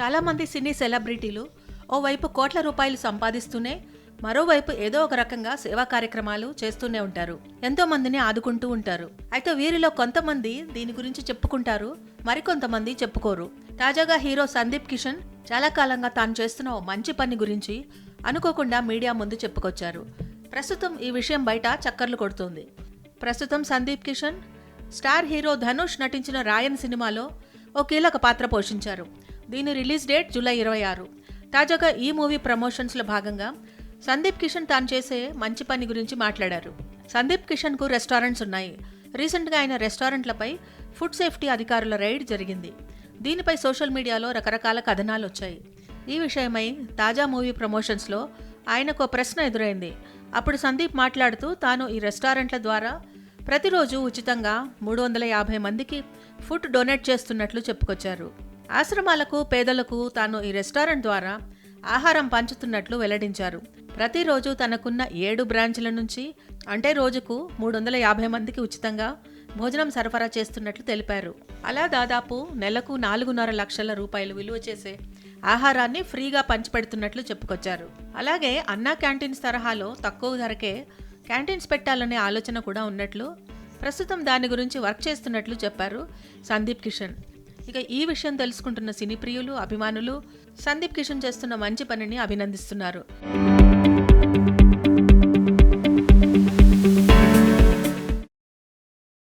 చాలామంది సినీ సెలబ్రిటీలు ఓవైపు కోట్ల రూపాయలు సంపాదిస్తూనే మరోవైపు ఏదో ఒక రకంగా సేవా కార్యక్రమాలు చేస్తూనే ఉంటారు. ఎంతో మందిని ఆదుకుంటూ ఉంటారు. అయితే వీరిలో కొంతమంది దీని గురించి చెప్పుకుంటారు మరికొంతమంది చెప్పుకోరు. తాజాగా హీరో సందీప్ కిషన్ చాలా కాలంగా తాను చేస్తున్న ఓ మంచి పని గురించి అనుకోకుండా మీడియా ముందు చెప్పుకొచ్చారు. ప్రస్తుతం ఈ విషయం బయట చక్కర్లు కొడుతుంది. ప్రస్తుతం సందీప్ కిషన్ స్టార్ హీరో ధనుష్ నటించిన రాయన్ సినిమాలో ఓ కీలక పాత్ర పోషించారు. దీని రిలీజ్ డేట్ జూలై ఇరవై ఆరు. తాజాగా ఈ మూవీ ప్రమోషన్స్లో భాగంగా సందీప్ కిషన్ తాను చేసే మంచి పని గురించి మాట్లాడారు. సందీప్ కిషన్కు రెస్టారెంట్స్ ఉన్నాయి. రీసెంట్గా ఆయన రెస్టారెంట్లపై ఫుడ్ సేఫ్టీ అధికారుల రైడ్ జరిగింది. దీనిపై సోషల్ మీడియాలో రకరకాల కథనాలు వచ్చాయి. ఈ విషయమై తాజా మూవీ ప్రమోషన్స్లో ఆయనకు ఓ ప్రశ్న ఎదురైంది. అప్పుడు సందీప్ మాట్లాడుతూ తాను ఈ రెస్టారెంట్ల ద్వారా ప్రతిరోజు ఉచితంగా మూడు వందల యాభై మందికి ఫుడ్ డొనేట్ చేస్తున్నట్లు చెప్పుకొచ్చారు. ఆశ్రమాలకు పేదలకు తాను ఈ రెస్టారెంట్ ద్వారా ఆహారం పంచుతున్నట్లు వెల్లడించారు. ప్రతిరోజు తనకున్న ఏడు బ్రాంచ్ల నుంచి అంటే రోజుకు మూడు వందల యాభై మందికి ఉచితంగా భోజనం సరఫరా చేస్తున్నట్లు తెలిపారు. అలా దాదాపు నెలకు నాలుగున్నర లక్షల రూపాయలు విలువ చేసే ఆహారాన్ని ఫ్రీగా పంచిపెడుతున్నట్లు చెప్పుకొచ్చారు. అలాగే అన్నా క్యాంటీన్స్ తరహాలో తక్కువ ధరకే క్యాంటీన్స్ పెట్టాలనే ఆలోచన కూడా ఉన్నట్లు ప్రస్తుతం దాని గురించి వర్క్ చేస్తున్నట్లు చెప్పారు సందీప్ కిషన్. ఇక ఈ విషయం తెలుసుకుంటున్న సినీ ప్రియులు అభిమానులు సందీప్ కిషన్ చేస్తున్న మంచి పనిని అభినందిస్తున్నారు.